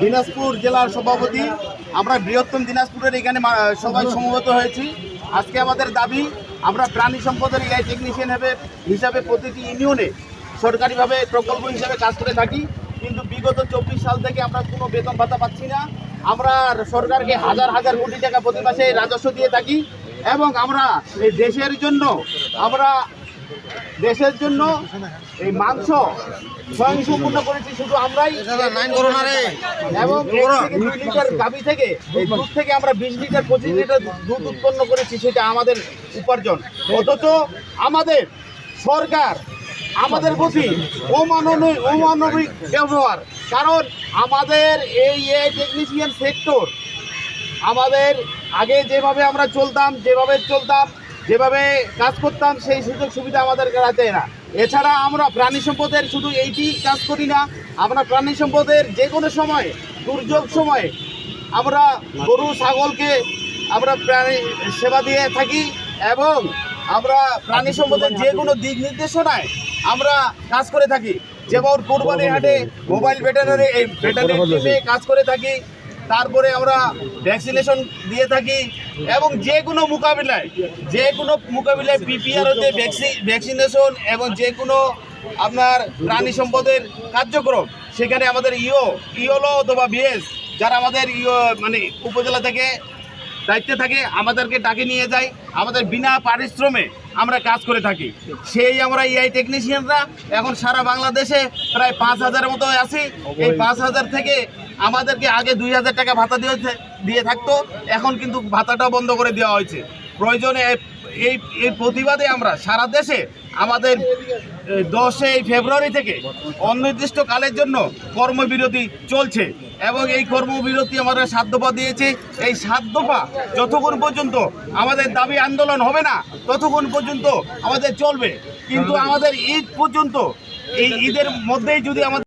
দিনাজপুর জেলার সভাপতি, আমরা বৃহত্তম দিনাজপুরের এখানে সবাই সমবেত হয়েছি। আজকে আমাদের দাবি, আমরা প্রাণী সম্পদের এআই টেকনিশিয়ান হিসেবে হিসাবে প্রতিটি ইউনিয়নে সরকারিভাবে প্রকল্প হিসাবে কাজ করে থাকি। কিন্তু বিগত চব্বিশ সাল থেকে আমরা কোনো বেতন ভাতা পাচ্ছি না। আমরা সরকারকে হাজার হাজার কোটি টাকা প্রতি মাসে রাজস্ব দিয়ে থাকি। এবং আমরা দেশের জন্য আমরা দেশের জন্য এই মাংস স্বয়ংসম্পূর্ণ করেছি শুধু আমরাই। এবং দুই লিটার গাভী থেকে এই দুধ থেকে আমরা বিশ লিটার পঁচিশ লিটার দুধ উৎপন্ন করেছি সেটা আমাদের উপার্জন। অথচ আমাদের সরকার আমাদের প্রতি অমানবিক অমানবিক ব্যবহার। কারণ আমাদের এই এ টেকনিশিয়ান সেক্টর আমাদের আগে যেভাবে আমরা চলতাম যেভাবে চলতাম যেভাবে কাজ করতাম, সেই সুযোগ সুবিধা আমাদের কাছে না। এছাড়া আমরা প্রাণী সম্পদের শুধু এইটি কাজ করি না, আমরা প্রাণী সম্পদের যে কোনো সময়, দুর্যোগ সময়ে আমরা গরু, ছাগলকে আমরা প্রাণী সেবা দিয়ে থাকি এবং আমরা প্রাণী সম্পদের যে কোনো দিক নির্দেশনায় আমরা কাজ করে থাকি। যেমন কোরবানি হাটে মোবাইল ভেটেনারি এই ভেটেনারি কাজ করে থাকি। তারপরে আমরা ভ্যাকসিনেশন দিয়ে থাকি এবং যে কোনো মোকাবিলায়, যে কোনো মোকাবিলায় পিপিআর হতে ভ্যাকসিনেশন এবং যে কোনো আপনার প্রাণী সম্পদের কার্যক্রম, সেখানে আমাদের ইও ইওলো অথবা বিএস যারা আমাদের ইও মানে উপজেলা থেকে দায়িত্বে থাকে আমাদেরকে ডাকে নিয়ে যায় আমাদের বিনা পারিশ্রমে আমরা কাজ করে থাকি। সেই আমরা ইআই টেকনিশিয়ানরা এখন সারা বাংলাদেশে প্রায় পাঁচ হাজার মতো আছি। এই পাঁচ হাজার থেকে আমাদেরকে আগে দুই হাজার টাকা ভাতা দিয়ে দিয়ে থাকতো। এখন কিন্তু ভাতাটা বন্ধ করে দেওয়া হয়েছে। প্রয়োজনে এই- এই প্রতিবাদে আমরা সারা দেশে আমাদের দশই ফেব্রুয়ারি থেকে অনির্দিষ্ট কালের জন্য কর্মবিরতি চলছে এবং এই কর্মবিরতি আমরা সাত দফা দিয়েছি। এই সাত দফা যতক্ষণ পর্যন্ত আমাদের দাবি আন্দোলন হবে না, ততক্ষণ পর্যন্ত আমাদের চলবে। কিন্তু আমাদের ঈদ পর্যন্ত, এই ঈদের মধ্যেই যদি আমাদের